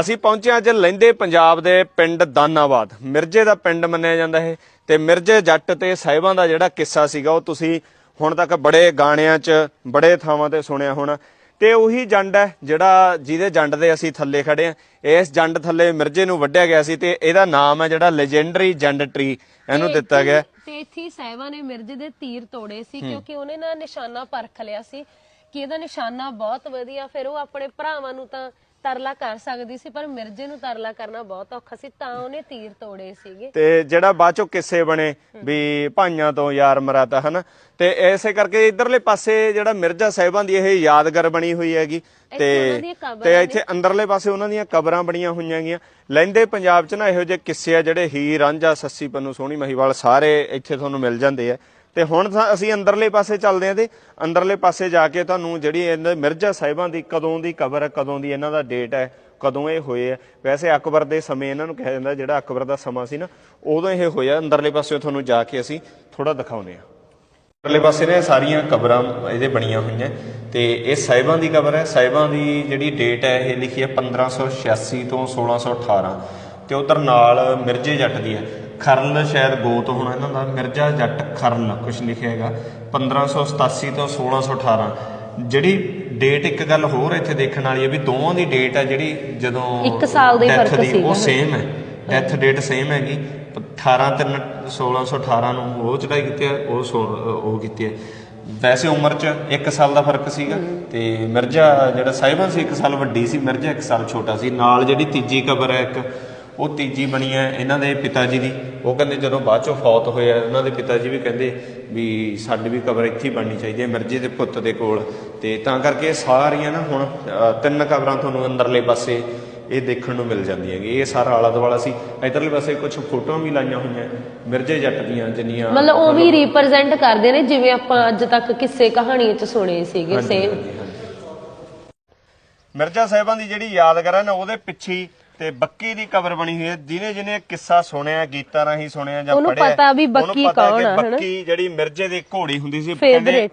ਅਸੀਂ ਪਹੁੰਚੇ ਅੱਜ ਲਹਿੰਦੇ ਪੰਜਾਬ ਦੇ ਪਿੰਡ ਦਾਨਾਬਾਦ। ਮਿਰਜੇ ਦਾ ਪਿੰਡ ਮੰਨਿਆ ਜਾਂਦਾ ਹੈ ਤੇ ਮਿਰਜੇ ਜੱਟ ਤੇ ਸਾਹਿਬਾਂ ਦਾ ਜਿਹੜਾ ਕਿੱਸਾ ਸੀਗਾ ਉਹ ਤੁਸੀਂ ਹੁਣ ਤੱਕ ਬੜੇ ਗਾਣਿਆਂ 'ਚ ਬੜੇ ਥਾਵਾਂ ਤੇ ਸੁਣਿਆ ਹੋਣਾ। ਤੇ ਉਹੀ ਜੰਡ ਹੈ ਜਿਹੜਾ ਜਿਹਦੇ ਜੰਡ ਦੇ ਅਸੀਂ ਥੱਲੇ ਖੜੇ ਆ ਇਸ ਜੰਡ ਥੱਲੇ ਮਿਰਜੇ ਨੂੰ ਵੱਢਿਆ ਗਿਆ ਸੀ ਤੇ ਇਹਦਾ ਨਾਮ ਹੈ ਜਿਹੜਾ ਲੈਜੈਂਡਰੀ ਜੰਡ ਟਰੀ ਇਹਨੂੰ ਦਿੱਤਾ ਗਿਆ। ਤੇ ਇੱਥੇ ਸਾਹਿਬਾਂ ਨੇ ਮਿਰਜ਼ੇ ਦੇ ਤੀਰ ਤੋੜੇ ਸੀ ਕਿਉਂਕਿ ਉਹਨੇ ਨਾ ਨਿਸ਼ਾਨਾ ਪਰਖ ਲਿਆ ਸੀ ਕਿ ਇਹਦਾ ਨਿਸ਼ਾਨਾ ਬਹੁਤ ਵਧੀਆ ਫਿਰ ਉਹ ਆਪਣੇ ਭਰਾਵਾਂ ਨੂੰ ਤਾਂ ਤਰਲਾ ਕਰ ਸਕਦੀ ਸੀ ਪਰ ਮਿਰਜ਼ੇ ਨੂੰ ਤਰਲਾ ਕਰਨਾ ਬਹੁਤ ਔਖਾ ਸੀ ਤਾਂ ਉਹਨੇ ਤੀਰ ਤੋੜੇ ਸੀਗੇ। ਤੇ ਜਿਹੜਾ ਬਾਅਦ ਚੋਂ ਕਿੱਸੇ ਬਣੇ ਵੀ ਭਾਈਆਂ ਤੋਂ ਯਾਰ ਮਰਾਤਾ ਹਨਾ? ਤੇ ਐਸੇ ਕਰਕੇ ਇਧਰਲੇ ਪਾਸੇ ਜਿਹੜਾ ਮਿਰਜ਼ਾ ਸਾਹਿਬਾਂ ਦੀ ਇਹ ਯਾਦਗਾਰ ਬਣੀ ਹੋਈ ਹੈਗੀ ਤੇ ਤੇ ਇੱਥੇ ਅੰਦਰਲੇ ਪਾਸੇ ਉਹਨਾਂ ਦੀਆਂ ਕਬਰਾਂ ਬਣੀਆਂ ਹੋਈਆਂ ਹੈਗੀਆਂ ਲਹਿੰਦੇ ਪੰਜਾਬ 'ਚ ਨਾ ਇਹੋ ਜਿਹੇ ਕਿੱਸੇ ਆ ਜਿਹੜੇ ਹੀਰ ਰਾਂਝਾ ਸੱਸੀ ਪੰਨੂ ਸੋਹਣੀ ਮਹੀਵਾਲ ਸਾਰੇ ਇੱਥੇ ਤੁਹਾਨੂੰ ਮਿਲ ਜਾਂਦੇ ਆ। ਤੇ ਹੁਣ ਅਸੀਂ ਅੰਦਰਲੇ ਪਾਸੇ ਚੱਲਦੇ ਆਂ ਤੇ ਅੰਦਰਲੇ ਪਾਸੇ ਜਾ ਕੇ ਤੁਹਾਨੂੰ ਜਿਹੜੀ ਇਹਨਾਂ ਮਿਰਜ਼ਾ ਸਾਹਿਬਾਂ ਦੀ ਕਦੋਂ ਦੀ ਕਬਰ ਹੈ, ਕਦੋਂ ਦੀ ਇਹਨਾਂ ਦਾ ਡੇਟ ਹੈ, ਕਦੋਂ ਇਹ ਹੋਏ ਆ ਵੈਸੇ ਅਕਬਰ ਦੇ ਸਮੇਂ ਇਹਨਾਂ ਨੂੰ ਕਿਹਾ ਜਾਂਦਾ ਜਿਹੜਾ ਅਕਬਰ ਦਾ ਸਮਾਂ ਸੀ ਨਾ, ਉਦੋਂ ਇਹ ਹੋਇਆ। ਅੰਦਰਲੇ ਪਾਸੇ ਤੁਹਾਨੂੰ ਜਾ ਕੇ ਅਸੀਂ ਥੋੜਾ ਦਿਖਾਉਨੇ ਆ ਅੰਦਰਲੇ ਪਾਸੇ ਨੇ ਸਾਰੀਆਂ ਕਬਰਾਂ ਇਹਦੇ ਬਣੀਆਂ ਹੋਈਆਂ। ਤੇ ਇਹ ਸਾਹਿਬਾਂ ਦੀ ਕਬਰ ਹੈ। ਸਾਹਿਬਾਂ ਦੀ ਜਿਹੜੀ ਡੇਟ ਹੈ, ਇਹ ਲਿਖੀ ਹੈ 1586 ਤੋਂ 1618 ਤੇ ਉਧਰ ਨਾਲ ਮਿਰਜ਼ੇ ਜੱਟ ਦੀ ਹੈ। ਖਰਲ ਸ਼ਾਇਦ ਗੋਤ ਹੋਣਾ ਇਹਨਾਂ ਦਾ ਮਿਰਜ਼ਾ ਜੱਟ ਖਰਲ ਕੁਝ ਲਿਖਿਆ ਹੈਗਾ। 1587 ਤੋਂ 1618 ਜਿਹੜੀ ਡੇਟ ਇੱਕ ਗੱਲ ਹੋਰ ਇੱਥੇ ਦੇਖਣ ਵਾਲੀ ਹੈ ਵੀ ਦੋਵਾਂ ਦੀ ਡੇਟ ਹੈ ਜਿਹੜੀ ਜਦੋਂ ਇੱਕ ਸਾਲ ਦਾ ਫ਼ਰਕ ਸੀਗਾ। ਉਹ ਸੇਮ ਹੈ। ਡੈਥ ਡੇਟ ਸੇਮ ਹੈਗੀ। 18 3 1618 ਨੂੰ ਉਹ ਚੜਾਈ ਕੀਤੀ ਹੈ ਉਹ ਸੋ- ਉਹ ਕੀਤੀ ਹੈ। ਵੈਸੇ ਉਮਰ 'ਚ 1 ਸਾਲ ਦਾ ਫ਼ਰਕ ਸੀਗਾ ਤੇ ਮਿਰਜ਼ਾ ਜਿਹੜਾ ਸਾਹਿਬਾਂ ਸੀ 1 ਸਾਲ ਵੱਡੀ ਸੀ ਮਿਰਜ਼ਾ 1 ਸਾਲ ਛੋਟਾ ਸੀ। ਨਾਲ ਜਿਹੜੀ ਤੀਜੀ ਕਬਰ ਹੈ ਇੱਕ ਉਹ ਤੀਜੀ ਬਣੀ ਹੈ ਇਹਨਾਂ ਦੇ ਪਿਤਾ ਜੀ ਦੀ। ਉਹ ਕਹਿੰਦੇ ਜਦੋਂ ਬਾਅਦ ਚੋਂ ਫੌਤ ਹੋਏ ਆ ਉਹਨਾਂ ਦੇ ਪਿਤਾ ਜੀ ਵੀ ਕਹਿੰਦੇ ਵੀ ਸਾਡੀ ਵੀ ਕਬਰ ਇੱਥੇ ਬਣਨੀ ਚਾਹੀਦੀ ਹੈ ਮਿਰਜ਼ੇ ਦੇ ਪੁੱਤ ਦੇ ਕੋਲ। ਤੇ ਤਾਂ ਕਰਕੇ ਸਾਰੀਆਂ ਨਾ ਹੁਣ ਤਿੰਨ ਕਬਰਾਂ ਤੁਹਾਨੂੰ ਅੰਦਰਲੇ ਪਾਸੇ ਇਹ ਦੇਖਣ ਨੂੰ ਮਿਲ ਜਾਂਦੀ ਹੈਗੀ ਇਹ ਸਾਰਾ ਆਲਾ ਦੁਆਲਾ ਸੀ। ਇਧਰਲੇ ਪਾਸੇ ਕੁਝ ਫੋਟੋਆਂ ਵੀ ਲਾਈਆਂ ਹੋਈਆਂ ਮਿਰਜ਼ੇ ਜੱਟ ਦੀਆਂ ਜਿੰਨੀਆਂ ਮਤਲਬ ਉਹ ਵੀ ਰਿਪਰੈਜ਼ੈਂਟ ਕਰਦੇ ਨੇ ਜਿਵੇਂ ਆਪਾਂ ਅੱਜ ਤੱਕ ਕਿਸੇ ਕਹਾਣੀਆਂ 'ਚ ਸੁਣੇ ਸੀਗੇ ਸੇਮ। ਮਿਰਜ਼ਾ ਸਾਹਿਬਾਂ ਦੀ ਜਿਹੜੀ ਯਾਦਗਾਰ ਹੈ ਨਾ ਉਹਦੇ ਪਿੱਛੇ ਤੇ ਬੱਕੀ ਦੀ ਕਬਰ ਬਣੀ ਹੋਈ ਹੈ। ਜਿਹਨੇ ਜਿਹਨੇ ਕਿੱਸਾ ਸੁਣਿਆ ਗੀਤਾਂ ਰਾਹੀਂ ਸੁਣਿਆ ਜਾਂ ਉਹਨੂੰ ਪਤਾ ਵੀ ਬੱਕੀ ਕੌਣ ਹਨਾ? ਬੱਕੀ ਜਿਹੜੀ ਮਿਰਜ਼ੇ ਦੀ ਘੋੜੀ ਹੁੰਦੀ ਸੀ ਕਹਿੰਦੇ ਫੇਵਰੇਟ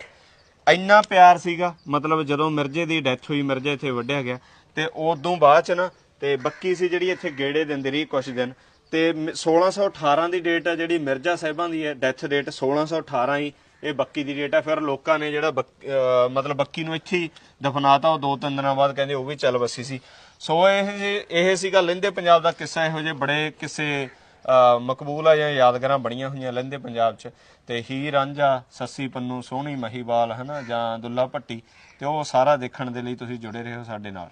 ਇੰਨਾ ਪਿਆਰ ਸੀਗਾ ਮਤਲਬ ਜਦੋਂ ਮਿਰਜ਼ੇ ਦੀ ਡੈਥ ਹੋਈ ਮਿਰਜ਼ਾ ਇੱਥੇ ਵੱਢਿਆ ਗਿਆ। ਤੇ ਉਦੋਂ ਬਾਅਦ ਚ ਨਾ ਤੇ ਬੱਕੀ ਸੀ ਜਿਹੜੀ ਇੱਥੇ ਗੇੜੇ ਦਿੰਦੀ ਰਹੀ ਕੁਝ ਦਿਨ। ਤੇ ਮ- 1618 ਦੀ ਡੇਟ ਆ ਜਿਹੜੀ ਮਿਰਜ਼ਾ ਸਾਹਿਬਾਂ ਦੀ ਹੈ ਡੈਥ ਡੇਟ 1618 ਹੀ ਇਹ ਬੱਕੀ ਦੀ ਡੇਟ ਆ, ਫਿਰ ਲੋਕਾਂ ਨੇ ਜਿਹੜਾ ਮਤਲਬ ਬੱਕੀ ਨੂੰ ਇੱਥੇ ਹੀ ਦਫਨਾਤਾ ਉਹ ਦੋ ਤਿੰਨ ਦਿਨਾਂ ਬਾਅਦ ਕਹਿੰਦੇ ਉਹ ਵੀ ਚੱਲ ਵਸੀ ਸੀ। ਸੋ ਇਹ ਜੇ- ਇਹ ਸੀਗਾ ਲਹਿੰਦੇ ਪੰਜਾਬ ਦਾ ਕਿੱਸਾ ਇਹੋ ਜਿਹੇ ਬੜੇ ਕਿਸੇ ਮਕਬੂਲ ਆ ਜਾਂ ਯਾਦਗਾਰਾਂ ਬਣੀਆਂ ਹੋਈਆਂ ਲਹਿੰਦੇ ਪੰਜਾਬ 'ਚ। ਤੇ ਹੀਰ ਰਾਂਝਾ, ਸੱਸੀ, ਪੰਨੂ, ਸੋਹਣੀ ਮਹੀਵਾਲ, ਹਨਾ, ਜਾਂ ਦੁੱਲਾ ਭੱਟੀ, ਤੇ ਉਹ ਸਾਰਾ ਦੇਖਣ ਦੇ ਲਈ ਤੁਸੀਂ ਜੁੜੇ ਰਹੋ ਸਾਡੇ ਨਾਲ।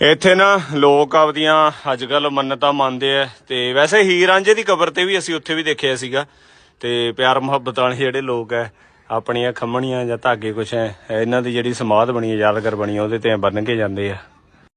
ਇੱਥੇ ਨਾ ਲੋਕ ਆਪਦੀਆਂ ਅੱਜ ਕੱਲ ਮੰਨਤਾ ਮੰਨਦੇ ਆ, ਤੇ ਵੈਸੇ ਹੀਰ ਰਾਂਝੇ ਦੀ ਕਬਰ ਤੇ ਵੀ ਅਸੀਂ ਉੱਥੇ ਵੀ ਦੇਖਿਆ ਸੀਗਾ। ਤੇ ਪਿਆਰ ਮੁਹੱਬਤ ਵਾਲੇ ਜਿਹੜੇ ਲੋਕ ਐ, ਆਪਣੀਆਂ ਖੰਮਣੀਆਂ ਜਾਂ ਧਾਗੇ ਕੁਛ ਐ, ਇਹਨਾਂ ਦੀ ਜਿਹੜੀ ਸਮਾਧ ਬਣੀ ਹੈ ਯਾਦਗਾਰ ਬਣੀ ਹੈ ਉਹਦੇ ਤੇ ਬੰਨ ਕੇ ਜਾਂਦੇ ਆ।